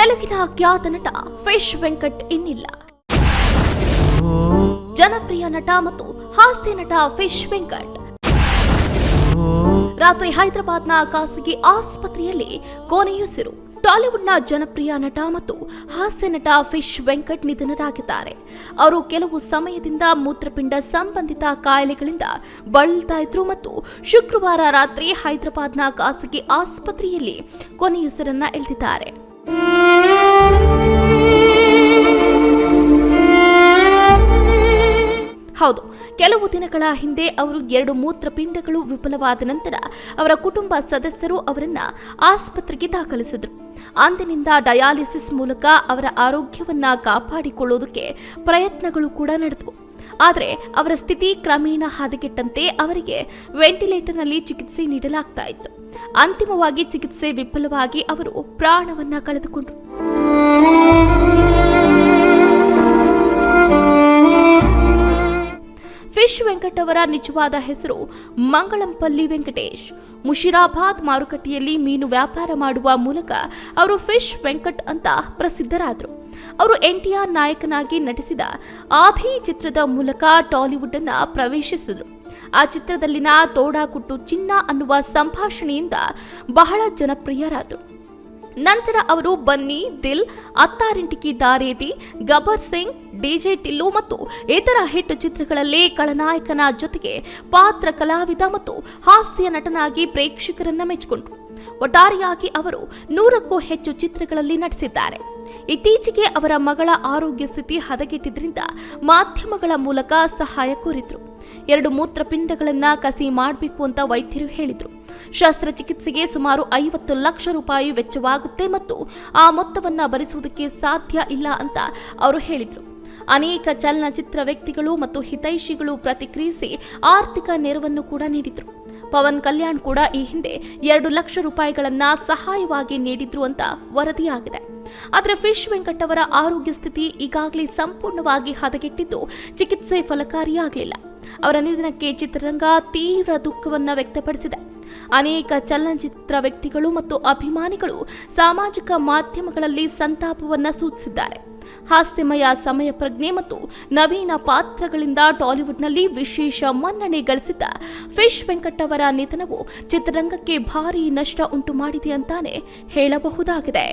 ತೆಲುಗಿನ ಖ್ಯಾತ ನಟ ಫಿಶ್ ವೆಂಕಟ್ ಇನ್ನಿಲ್ಲ. ಜನಪ್ರಿಯ ನಟ ಮತ್ತು ಹಾಸ್ಯ ನಟ ಫಿಶ್ ವೆಂಕಟ್. ರಾತ್ರಿ ಹೈದರಾಬಾದ್ನ ಖಾಸಗಿ ಆಸ್ಪತ್ರೆಯಲ್ಲಿ ಕೊನೆಯುಸಿರು ಟಾಲಿವುಡ್ನ ಜನಪ್ರಿಯ ನಟ ಮತ್ತು ಹಾಸ್ಯ ನಟ ಫಿಶ್ ವೆಂಕಟ್ ನಿಧನರಾಗಿದ್ದಾರೆ. ಅವರು ಕೆಲವು ಸಮಯದಿಂದ ಮೂತ್ರಪಿಂಡ ಸಂಬಂಧಿತ ಕಾಯಿಲೆಗಳಿಂದ ಬಳಲ್ತಾ ಇದ್ರು ಮತ್ತು ಶುಕ್ರವಾರ ರಾತ್ರಿ ಹೈದರಾಬಾದ್ನ ಖಾಸಗಿ ಆಸ್ಪತ್ರೆಯಲ್ಲಿ ಕೊನೆಯುಸಿರನ್ನ ಎಳೆದಿದ್ದಾರೆ. ಹೌದು, ಕೆಲವು ದಿನಗಳ ಹಿಂದೆ ಅವರು ಎರಡು ಮೂತ್ರಪಿಂಡಗಳು ವಿಫಲವಾದ ನಂತರ ಅವರ ಕುಟುಂಬ ಸದಸ್ಯರು ಅವರನ್ನ ಆಸ್ಪತ್ರೆಗೆ ದಾಖಲಿಸಿದರು. ಅಂದಿನಿಂದ ಡಯಾಲಿಸಿಸ್ ಮೂಲಕ ಅವರ ಆರೋಗ್ಯವನ್ನ ಕಾಪಾಡಿಕೊಳ್ಳೋದಕ್ಕೆ ಪ್ರಯತ್ನಗಳು ಕೂಡ ನಡೆದವು. ಆದರೆ ಅವರ ಸ್ಥಿತಿ ಕ್ರಮೇಣ ಹದಗೆಟ್ಟಂತೆ ಅವರಿಗೆ ವೆಂಟಿಲೇಟರ್ನಲ್ಲಿ ಚಿಕಿತ್ಸೆ ನೀಡಲಾಗ್ತಾ ಇತ್ತು. ಅಂತಿಮವಾಗಿ ಚಿಕಿತ್ಸೆ ವಿಫಲವಾಗಿ ಅವರು ಪ್ರಾಣವನ್ನ ಕಳೆದುಕೊಂಡರು. ಫಿಶ್ ವೆಂಕಟ್ ಅವರ ನಿಜವಾದ ಹೆಸರು ಮಂಗಳಂಪಲ್ಲಿ ವೆಂಕಟೇಶ್. ಮುಷಿರಾಬಾದ್ ಮಾರುಕಟ್ಟೆಯಲ್ಲಿ ಮೀನು ವ್ಯಾಪಾರ ಮಾಡುವ ಮೂಲಕ ಅವರು ಫಿಶ್ ವೆಂಕಟ್ ಅಂತ ಪ್ರಸಿದ್ಧರಾದರು. ಅವರು ಎನ್ಟಿಆರ್ ನಾಯಕನಾಗಿ ನಟಿಸಿದ ಆಧಿ ಚಿತ್ರದ ಮೂಲಕ ಟಾಲಿವುಡ್ ಅನ್ನ ಪ್ರವೇಶಿಸಿದರು. ಆ ಚಿತ್ರದಲ್ಲಿನ ತೋಡಾಕುಟ್ಟು ಚಿನ್ನ ಅನ್ನುವ ಸಂಭಾಷಣೆಯಿಂದ ಬಹಳ ಜನಪ್ರಿಯರಾದರು. ನಂತರ ಅವರು ಬನ್ನಿ, ದಿಲ್, ಅತ್ತಾರಿಂಟಿಕಿ ದಾರೇದಿ, ಗಬರ್ ಸಿಂಗ್, ಡಿಜೆ ಟಿಲ್ಲು ಮತ್ತು ಇತರ ಹಿಟ್ ಚಿತ್ರಗಳಲ್ಲಿ ಖಳನಾಯಕನ ಜೊತೆಗೆ ಪಾತ್ರ ಕಲಾವಿದ ಮತ್ತು ಹಾಸ್ಯ ನಟನಾಗಿ ಪ್ರೇಕ್ಷಕರನ್ನ ಮೆಚ್ಚಿಕೊಂಡರು. ಒಟ್ಟಾರೆಯಾಗಿ ಅವರು ನೂರಕ್ಕೂ ಹೆಚ್ಚು ಚಿತ್ರಗಳಲ್ಲಿ ನಟಿಸಿದ್ದಾರೆ. ಇತ್ತೀಚೆಗೆ ಅವರ ಮಗಳ ಆರೋಗ್ಯ ಸ್ಥಿತಿ ಹದಗೆಟ್ಟಿದ್ದರಿಂದ ಮಾಧ್ಯಮಗಳ ಮೂಲಕ ಸಹಾಯ ಕೋರಿದ್ರು. ಎರಡು ಮೂತ್ರಪಿಂಡಗಳನ್ನು ಕಸಿ ಮಾಡಬೇಕು ಅಂತ ವೈದ್ಯರು ಹೇಳಿದರು. ಶಸ್ತ್ರಚಿಕಿತ್ಸೆಗೆ ಸುಮಾರು ಐವತ್ತು ಲಕ್ಷ ರೂಪಾಯಿ ವೆಚ್ಚವಾಗುತ್ತೆ ಮತ್ತು ಆ ಮೊತ್ತವನ್ನು ಭರಿಸುವುದಕ್ಕೆ ಸಾಧ್ಯ ಇಲ್ಲ ಅಂತ ಅವರು ಹೇಳಿದರು. ಅನೇಕ ಚಲನಚಿತ್ರ ವ್ಯಕ್ತಿಗಳು ಮತ್ತು ಹಿತೈಷಿಗಳು ಪ್ರತಿಕ್ರಿಯಿಸಿ ಆರ್ಥಿಕ ನೆರವನ್ನು ಕೂಡ ನೀಡಿದರು. ಪವನ್ ಕಲ್ಯಾಣ್ ಕೂಡ ಈ ಹಿಂದೆ ಎರಡು ಲಕ್ಷ ರೂಪಾಯಿಗಳನ್ನ ಸಹಾಯವಾಗಿ ನೀಡಿದ್ರು ಅಂತ ವರದಿಯಾಗಿದೆ. ಆದರೆ ಫಿಶ್ ವೆಂಕಟ್ ಅವರ ಆರೋಗ್ಯ ಸ್ಥಿತಿ ಈಗಾಗಲೇ ಸಂಪೂರ್ಣವಾಗಿ ಹದಗೆಟ್ಟಿದ್ದು ಚಿಕಿತ್ಸೆ ಫಲಕಾರಿಯಾಗಲಿಲ್ಲ. ಅವರ ನಿಧನಕ್ಕೆ ಚಿತ್ರರಂಗ ತೀವ್ರ ದುಃಖವನ್ನು ವ್ಯಕ್ತಪಡಿಸಿದೆ. ಅನೇಕ ಚಲನಚಿತ್ರ ವ್ಯಕ್ತಿಗಳು ಮತ್ತು ಅಭಿಮಾನಿಗಳು ಸಾಮಾಜಿಕ ಮಾಧ್ಯಮಗಳಲ್ಲಿ ಸಂತಾಪವನ್ನು ಸೂಚಿಸಿದ್ದಾರೆ. ಹಾಸ್ಯಮಯ ಸಮಯ ಪ್ರಜ್ಞೆ ಮತ್ತು ನವೀನ ಪಾತ್ರಗಳಿಂದ ಟಾಲಿವುಡ್ನಲ್ಲಿ ವಿಶೇಷ ಮನ್ನಣೆ ಗಳಿಸಿದ್ದ ಫಿಶ್ ವೆಂಕಟ್ ಅವರ ನಿಧನವು ಚಿತ್ರರಂಗಕ್ಕೆ ಭಾರೀ ನಷ್ಟ ಉಂಟು ಮಾಡಿದೆ ಅಂತಾನೆ ಹೇಳಬಹುದಾಗಿದೆ.